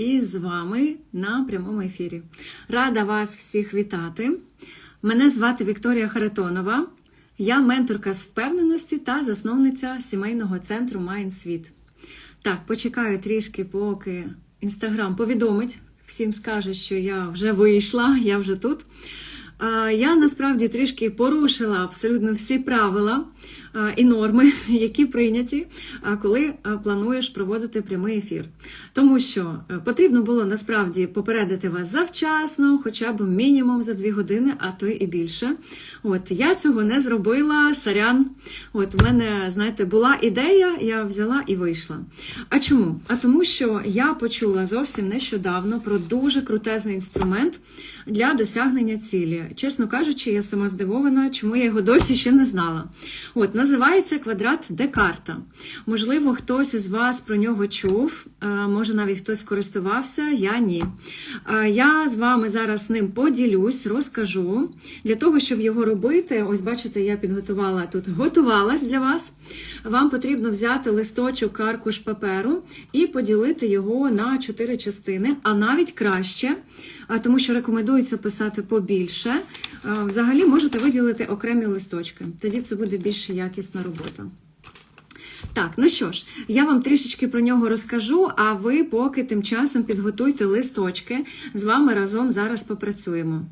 і з вами на прямому ефірі. Рада вас всіх вітати. Мене звати Вікторія Харитонова. Я менторка з впевненості та засновниця сімейного центру Майнсвіт. Так, почекаю трішки, поки інстаграм повідомить, всім скаже, що я вже вийшла, я вже тут. Я насправді трішки порушила абсолютно всі правила і норми, які прийняті, коли плануєш проводити прямий ефір. Тому що е, потрібно було насправді попередити вас завчасно, хоча б мінімум за дві години, а то і більше. От я цього не зробила, сорян. От в мене, знаєте, була ідея, я взяла і вийшла. А чому? А тому, що я почула зовсім нещодавно про дуже крутезний інструмент для досягнення цілі. Чесно кажучи, я сама здивована, чому я його досі ще не знала. От називається квадрат Декарта. Можливо, хтось із вас про нього чув, е, може навіть хтось користувався, я ні. Е, Я з вами зараз ним поділюсь, розкажу. Для того, щоб його робити, ось бачите, я підготувала тут, готувалась для вас. Вам потрібно взяти листочок аркуш паперу і поділити його на чотири частини, а навіть краще, тому що рекомендується писати побільше. Взагалі можете виділити окремі листочки. Тоді це буде більш якісна робота. Так, ну що ж, я вам трішечки про нього розкажу, а ви поки тим часом підготуйте листочки. З вами разом зараз попрацюємо.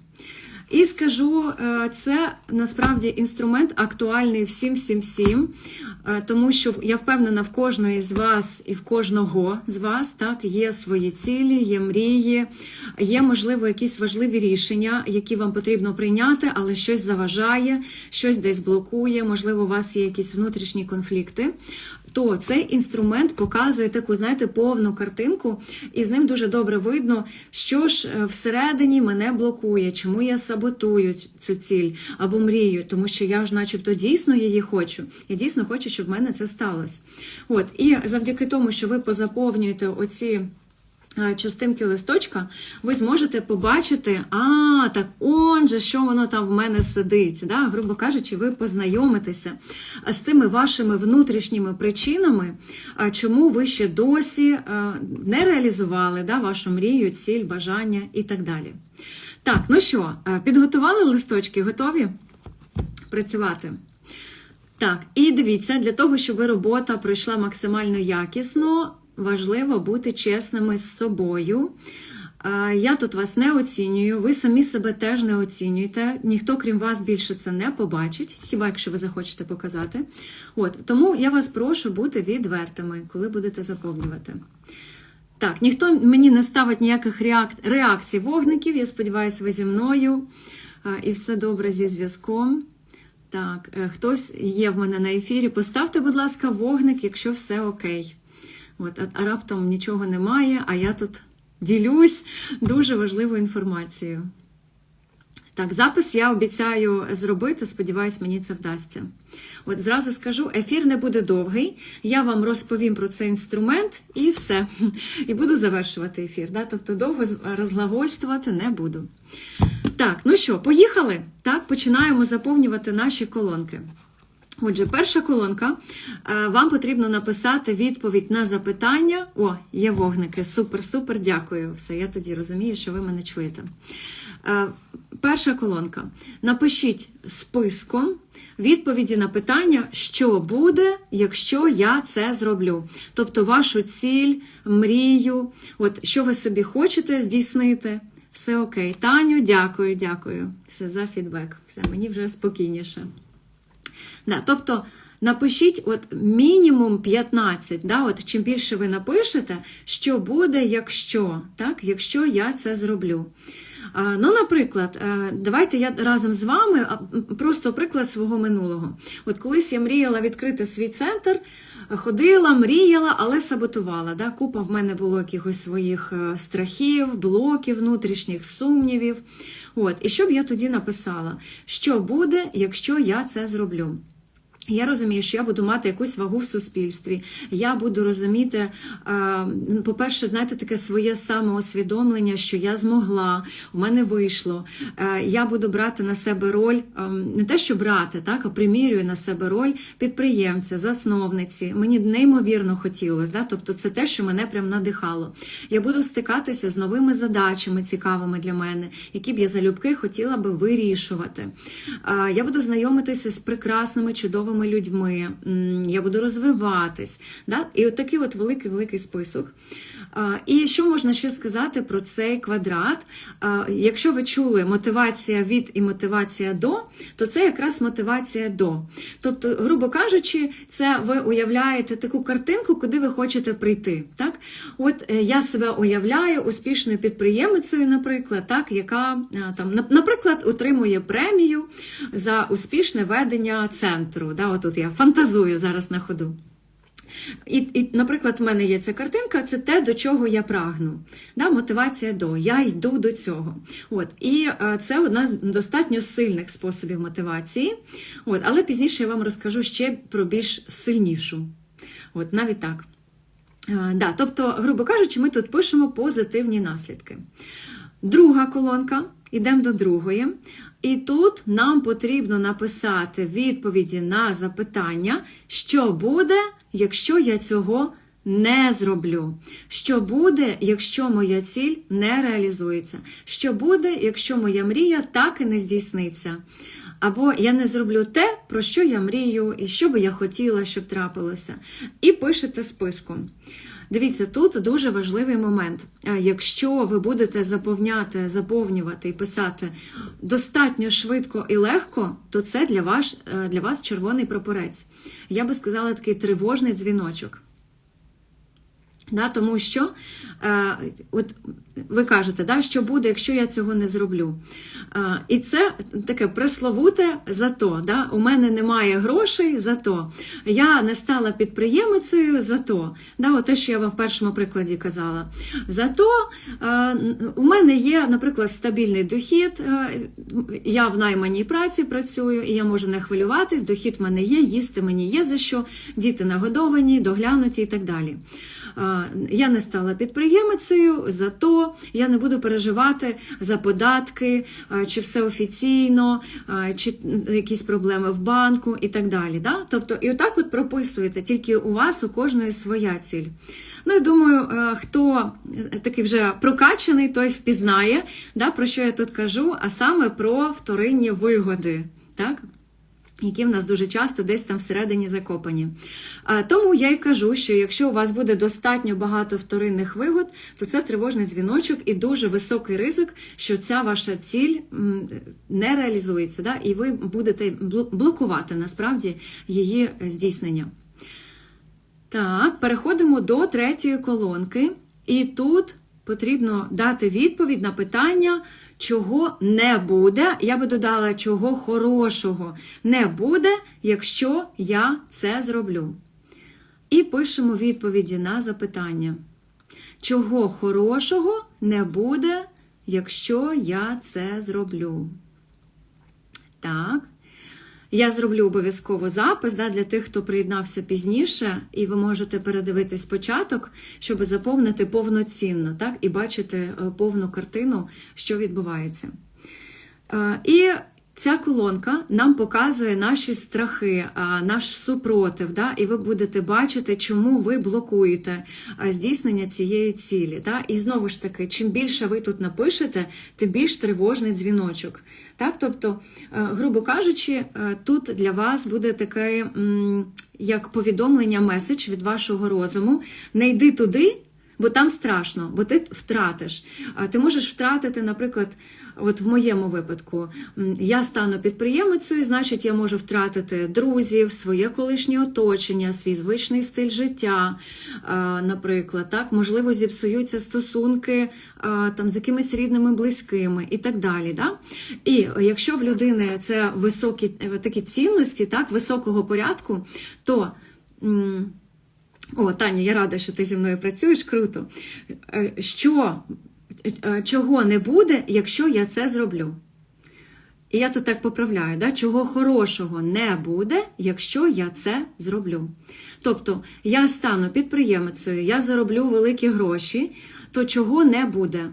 І скажу, е, це насправді інструмент актуальний всім, всім, всім, е, тому що я впевнена, в кожної з вас і в кожного з вас так є свої цілі, є мрії, є можливо якісь важливі рішення, які вам потрібно прийняти, але щось заважає, щось десь блокує. Можливо, у вас є якісь внутрішні конфлікти. То цей інструмент показує таку, знаєте, повну картинку, і з ним дуже добре видно, що ж е, всередині мене блокує, чому я саботую цю ціль або мрію, тому що я ж, начебто, дійсно її хочу. Я дійсно хочу, щоб в мене це сталося. От, і завдяки тому, що ви позаповнюєте оці. Е, Частинки листочка, ви зможете побачити, а так он же, що воно там в мене сидить. Да? Грубо кажучи, ви познайомитеся з тими вашими внутрішніми причинами, чому ви ще досі е, не реалізували да, вашу мрію, ціль, бажання і так далі. Так, ну що, е, підготували листочки, готові працювати? Так, і дивіться, для того, щоб робота пройшла максимально якісно, важливо бути чесними з собою. Я тут вас не оцінюю, ви самі себе теж не оцінюєте. Ніхто, крім вас, більше це не побачить, хіба якщо ви захочете показати. От тому я вас прошу бути відвертими, коли будете заповнювати. Так, ніхто мені не ставить ніяких реакцій вогників. Я сподіваюся, ви зі мною і все добре зі зв'язком. Так, е, хтось є в мене на ефірі. Поставте, будь ласка, вогник, якщо все окей. От, а, раптом нічого немає, а я тут ділюсь дуже важливою інформацією. Так, запис я обіцяю зробити, сподіваюсь, мені це вдасться. От зразу скажу, ефір не буде довгий. Я вам розповім про цей інструмент і все. І буду завершувати ефір. Да? Тобто довго розглагольствувати не буду. Так, ну що, поїхали? Так, починаємо заповнювати наші колонки. Отже, перша колонка. Е, Вам потрібно написати відповідь на запитання. О, є вогники. Супер, супер, дякую. Все, я тоді розумію, що ви мене чуєте. Е, Перша колонка. Напишіть списком відповіді на питання, що буде, якщо я це зроблю. Тобто вашу ціль, мрію, от що ви собі хочете здійснити. Все окей. Таню, дякую, дякую. Все за фідбек. Все, мені вже спокійніше. Да, тобто напишіть от мінімум 15, да, от чим більше ви напишете, що буде, якщо, так, якщо я це зроблю. Ну, наприклад, е, давайте я разом з вами просто приклад свого минулого. От колись я мріяла відкрити свій центр, ходила, мріяла, але саботувала. Да? Купа в мене було якихось своїх е, страхів, блоків, внутрішніх сумнівів. От, І що б я тоді написала? Що буде, якщо я це зроблю? Я розумію, що я буду мати якусь вагу в суспільстві. Я буду розуміти, е, по-перше, знаєте, таке своє самоусвідомлення, що я змогла, в мене вийшло. Е, Я буду брати на себе роль, е, не те, що брати, так, а примірюю на себе роль підприємця, засновниці. Мені неймовірно хотілося, да? тобто це те, що мене прям надихало. Я буду стикатися з новими задачами, цікавими для мене, які б я залюбки хотіла би вирішувати. Е, Я буду знайомитися з прекрасними, чудовими людьми, я буду розвиватись. Да? І от такий от великий-великий список. І що можна ще сказати про цей квадрат? Якщо ви чули мотивація від і мотивація до, то це якраз мотивація до. Тобто, грубо кажучи, це ви уявляєте таку картинку, куди ви хочете прийти. Так? От е, я себе уявляю успішною підприємицею, наприклад, так, яка там, наприклад, отримує премію за успішне ведення центру. Да? Отут я фантазую зараз на ходу. І, і, наприклад, в мене є ця картинка, це те, до чого я прагну. Да, мотивація до, я йду до цього. От, і е, це одна з достатньо сильних способів мотивації. От, але пізніше я вам розкажу ще про більш сильнішу. От, навіть так. Е, да, тобто, грубо кажучи, ми тут пишемо позитивні наслідки. Друга колонка, йдемо до другої. І тут нам потрібно написати відповіді на запитання, що буде, якщо я цього не зроблю. Що буде, якщо моя ціль не реалізується? Що буде, якщо моя мрія так і не здійсниться? Або я не зроблю те, про що я мрію, і що би я хотіла, щоб трапилося. І пишете списком. Дивіться, тут дуже важливий момент. Якщо ви будете заповняти, заповнювати і писати достатньо швидко і легко, то це для вас, е, для вас червоний прапорець. Я би сказала такий тривожний дзвіночок. Да, тому що е, от ви кажете, да, що буде, якщо я цього не зроблю. Е, і це таке пресловуте зато. Да, у мене немає грошей зато. Я не стала підприємицею зато. Да, от те, що я вам в першому прикладі казала. Зато е, у мене є, наприклад, стабільний дохід, е, я в найманій праці працюю, і я можу не хвилюватись, дохід в мене є, їсти мені є за що, діти нагодовані, доглянуті і так далі. Я не стала підприємицею, зато я не буду переживати за податки, чи все офіційно, чи якісь проблеми в банку і так далі. Да? Тобто, і отак от прописуєте, тільки у вас у кожної своя ціль. Ну і думаю, е, хто такий вже прокачаний, той впізнає, да, про що я тут кажу, а саме про вторинні вигоди. Так? Які в нас дуже часто десь там всередині закопані. Тому я й кажу, що якщо у вас буде достатньо багато вторинних вигод, то це тривожний дзвіночок і дуже високий ризик, що ця ваша ціль не реалізується, да? і ви будете блокувати насправді її здійснення. Так, переходимо до третьої колонки, і тут потрібно дати відповідь на питання, чого не буде. Я би додала, чого хорошого не буде, якщо я це зроблю. І пишемо відповіді на запитання. Чого хорошого не буде, якщо я це зроблю? Так. Я зроблю обов'язково запис да, для тих, хто приєднався пізніше, і ви можете передивитись початок, щоб заповнити повноцінно, так, і бачити е, повну картину, що відбувається. Е, І ця колонка нам показує наші страхи, наш супротив, да? і ви будете бачити, чому ви блокуєте здійснення цієї цілі. Да? І знову ж таки, чим більше ви тут напишете, тим більш тривожний дзвіночок. Так? Тобто, е, грубо кажучи, е, тут для вас буде таке як повідомлення, меседж від вашого розуму: не йди туди. Бо там страшно, бо ти втратиш. Ти можеш втратити, наприклад, от в моєму випадку, я стану підприємицею, значить, я можу втратити друзів, своє колишнє оточення, свій звичний стиль життя, наприклад, так, можливо, зіпсуються стосунки там з якимись рідними, близькими і так далі. Да? І якщо в людини це високі такі цінності, так, високого порядку, то. О, Таня, я рада, що ти зі мною працюєш. Круто. Е, Що, е, чого не буде, якщо я це зроблю? І я тут так поправляю, да, чого хорошого не буде, якщо я це зроблю. Тобто я стану підприємицею, я зароблю великі гроші, то чого не буде?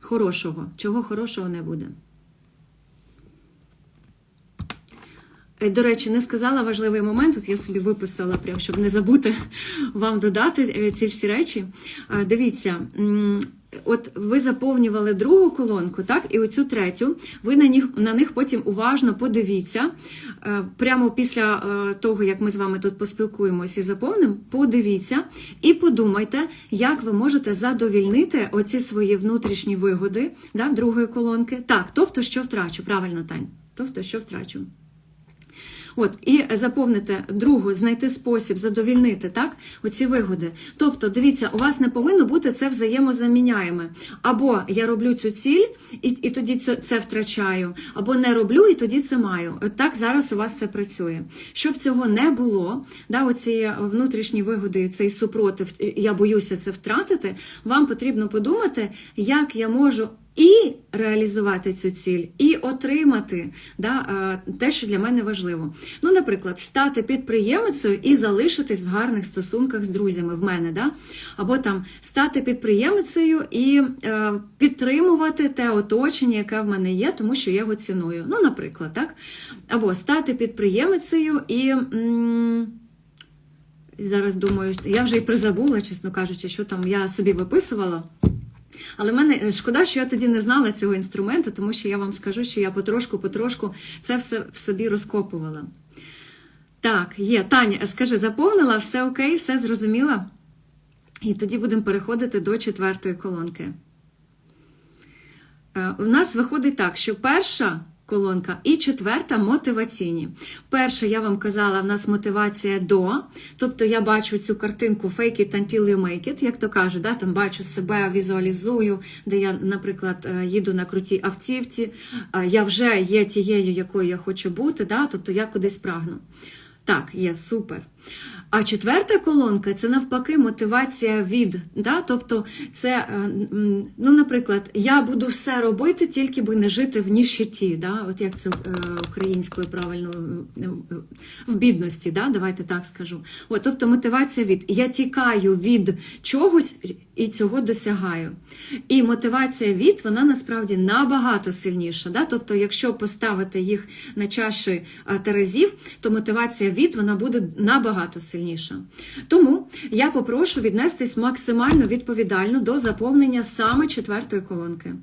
Хорошого. Чого хорошого не буде? До речі, не сказала важливий момент. Тут я собі виписала, прям, щоб не забути вам додати е, ці всі речі. Е, Дивіться, от ви заповнювали другу колонку, так, і оцю третю. Ви на них, на них потім уважно подивіться. Е, Прямо після е, того, як ми з вами тут поспілкуємося і заповнимо, подивіться і подумайте, як ви можете задовільнити оці свої внутрішні вигоди да, другої колонки. Так, тобто, що втрачу, правильно, Тань. Тобто, що втрачу. От, і заповнити другу, знайти спосіб задовільнити так, оці вигоди. Тобто, дивіться, у вас не повинно бути це взаємозаміняєме. Або я роблю цю ціль, і, і тоді це, це втрачаю, або не роблю, і тоді це маю. От так зараз у вас це працює. Щоб цього не було, да, оці внутрішні вигоди, цей супротив, я боюся це втратити, вам потрібно подумати, як я можу. І реалізувати цю ціль, і отримати да, е, те, що для мене важливо. Ну, наприклад, стати підприємицею і залишитись в гарних стосунках з друзями в мене, да? або там стати підприємицею і е, підтримувати те оточення, яке в мене є, тому що я його ціную. Ну, наприклад, так? Або стати підприємицею і. М- Зараз думаю, я вже і призабула, чесно кажучи, що там я собі виписувала. Але мене е, шкода, що я тоді не знала цього інструменту, тому що я вам скажу, що я потрошку-потрошку це все в собі розкопувала. Так, є. Таня, скажи, заповнила, все окей, все зрозуміла? І тоді будемо переходити до четвертої колонки. Е, У нас виходить так, що перша колонка і четверта мотиваційні. Перша, я вам казала, в нас мотивація до. Тобто я бачу цю картинку fake it until you make it, як то кажуть, да, там бачу себе, візуалізую, де я, наприклад, е, їду на крутій автівці, е, я вже є тією, якою я хочу бути, да, тобто я кудись прагну. Так, є супер. А четверта колонка це навпаки мотивація від. Да? Тобто, це, е, ну, наприклад, я буду все робити, тільки би не жити в ніщеті. Да? От як це е, українською правильно е, в бідності, да? давайте так скажу. От, тобто мотивація від я тікаю від чогось і цього досягаю. І мотивація від вона насправді набагато сильніша. Да? Тобто, якщо поставити їх на чаші терезів, то мотивація від вона буде набагато сильніша. Тому я попрошу віднестись максимально відповідально до заповнення саме четвертої колонки.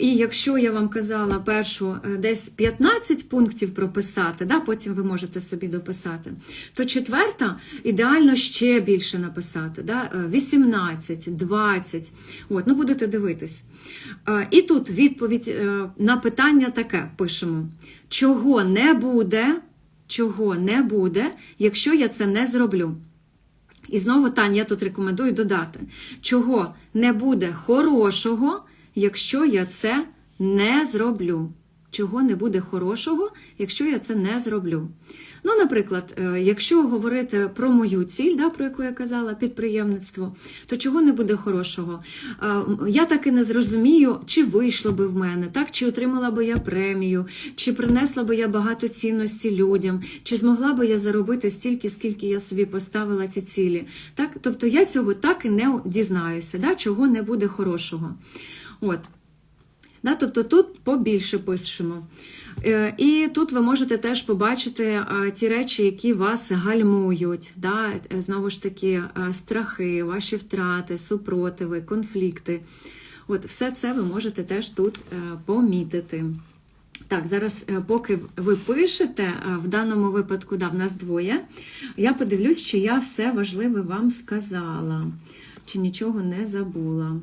І якщо я вам казала першу е, десь 15 пунктів прописати, да, потім ви можете собі дописати, то четверта ідеально ще більше написати, да, е, 18, 20. От, ну будете дивитись. Е, І тут відповідь е, на питання таке пишемо: чого не буде, чого не буде, якщо я це не зроблю. І знову, Тань, я тут рекомендую додати, чого не буде хорошого, якщо я це не зроблю. Чого не буде хорошого, якщо я це не зроблю. Ну, наприклад, е, якщо говорити про мою ціль, да, про яку я казала, підприємництво, то чого не буде хорошого? Е, Я так і не зрозумію, чи вийшло би в мене, так, чи отримала би я премію, чи принесла би я багато цінності людям, чи змогла би я заробити стільки, скільки я собі поставила ці цілі. Так? Тобто я цього так і не дізнаюся, да, чого не буде хорошого. От. Да, тобто тут побільше пишемо. Е, І тут ви можете теж побачити е, ті речі, які вас гальмують. Да? Е, Знову ж таки, страхи, ваші втрати, супротиви, конфлікти. От Все це ви можете теж тут помітити. Так, зараз, поки ви пишете, в даному випадку, да, в нас двоє, я подивлюсь, чи я все важливе вам сказала, чи нічого не забула.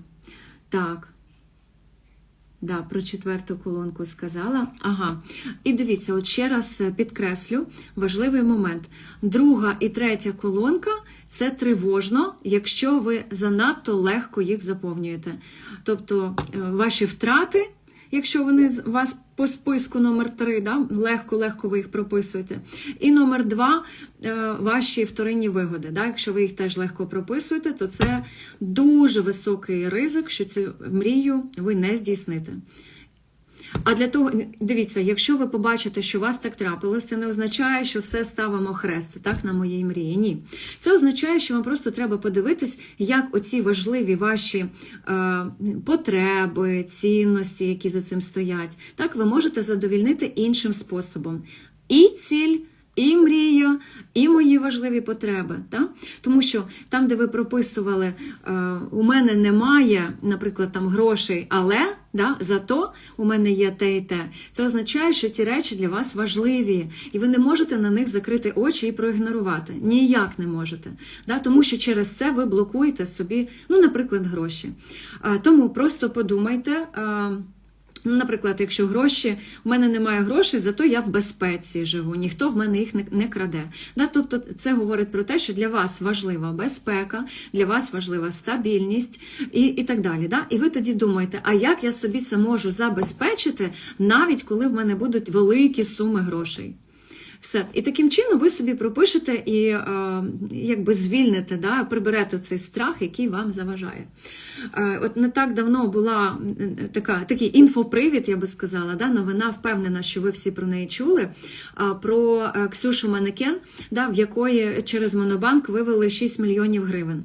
Так. Да, про четверту колонку сказала. Ага. І дивіться, от ще раз е, підкреслю важливий момент. Друга і третя колонка це тривожно, якщо ви занадто легко їх заповнюєте. Тобто е, ваші втрати, якщо вони з- вас по списку номер 3, да, легко-легко ви їх прописуєте. І номер 2 ваші вторинні вигоди. Да, якщо ви їх теж легко прописуєте, то це дуже високий ризик, що цю мрію ви не здійсните. А для того, дивіться, якщо ви побачите, що вас так трапилось, це не означає, що все ставимо хрест так на моїй мрії. Ні. Це означає, що вам просто треба подивитись, як оці важливі ваші е, потреби, цінності, які за цим стоять, так ви можете задовільнити іншим способом. І ціль. І мрія, і мої важливі потреби. Так? Тому що там, де ви прописували, е, у мене немає, наприклад, там грошей, але да, зато у мене є те і те. Це означає, що ті речі для вас важливі, і ви не можете на них закрити очі і проігнорувати. Ніяк не можете. Да? Тому що через це ви блокуєте собі, ну, наприклад, гроші. Е, Тому просто подумайте. Ну, наприклад, якщо гроші, в мене немає грошей, зато я в безпеці живу, ніхто в мене їх не краде. Да? Тобто це говорить про те, що для вас важлива безпека, для вас важлива стабільність і, і так далі. Да? І ви тоді думаєте, а як я собі це можу забезпечити, навіть коли в мене будуть великі суми грошей? Все. І таким чином ви собі пропишете і е, якби звільните, да, приберете цей страх, який вам заважає. Е, от не так давно була е, така, такий інфопривід, я би сказала, да, новина впевнена, що ви всі про неї чули, про е, Ксюшу Манекен, да, в якої через Монобанк вивели 6 мільйонів гривень.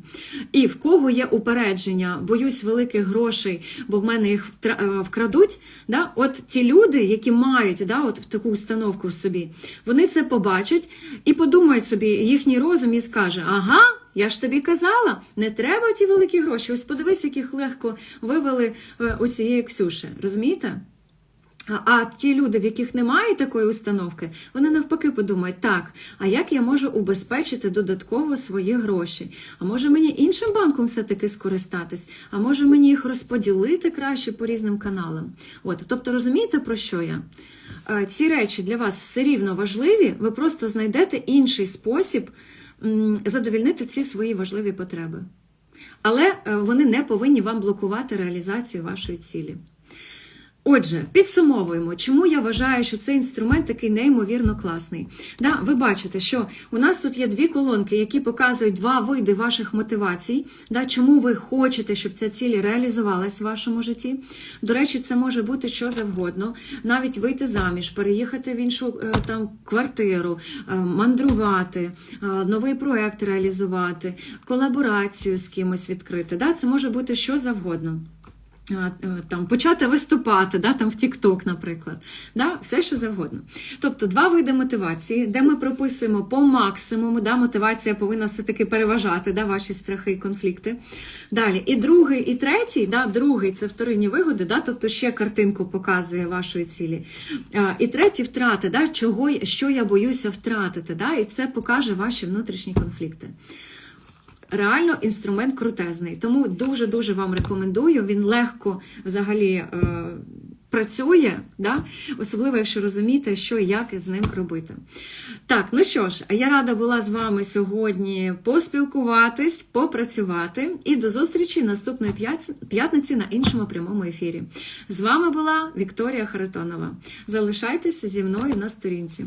І в кого є упередження, боюсь великих грошей, бо в мене їх е, вкрадуть. Да, от ці люди, які мають да, от таку установку в собі, вони це побачать і подумають собі, їхній розум і скаже: ага. Я ж тобі казала, не треба ті великі гроші. Ось подивись, яких легко вивели е, у цієї Ксюші. Розумієте? А, ті люди, в яких немає такої установки, вони навпаки подумають, так, а як я можу убезпечити додатково свої гроші? А може мені іншим банком все-таки скористатись? А може мені їх розподілити краще по різним каналам? От, тобто розумієте, про що я? Е, Ці речі для вас все рівно важливі, ви просто знайдете інший спосіб задовільнити ці свої важливі потреби. Але е, вони не повинні вам блокувати реалізацію вашої цілі. Отже, підсумовуємо, чому я вважаю, що цей інструмент такий неймовірно класний. Да, ви бачите, що у нас тут є дві колонки, які показують два види ваших мотивацій, да, чому ви хочете, щоб ця ціль реалізувалась в вашому житті. До речі, це може бути що завгодно, навіть вийти заміж, переїхати в іншу е, там квартиру, е, мандрувати, е, новий проект реалізувати, колаборацію з кимось відкрити. Да, це може бути що завгодно. Е, Там почати виступати, да, там в TikTok, наприклад, да, все що завгодно. Тобто два види мотивації, де ми прописуємо по максимуму, да, мотивація повинна все-таки переважати да, ваші страхи і конфлікти. Далі, і другий, і третій, да, другий це вторинні вигоди, да, тобто ще картинку показує вашої цілі. А, І третій втрати, да, чого, що я боюся втратити, да, і це покаже ваші внутрішні конфлікти. Реально інструмент крутезний, тому дуже дуже вам рекомендую. Він легко взагалі е, працює, да? особливо якщо розумієте, що і як з ним робити. Так, ну що ж, я рада була з вами сьогодні поспілкуватись, попрацювати і до зустрічі наступної п'ятниці на іншому прямому ефірі. З вами була Вікторія Харитонова. Залишайтеся зі мною на сторінці.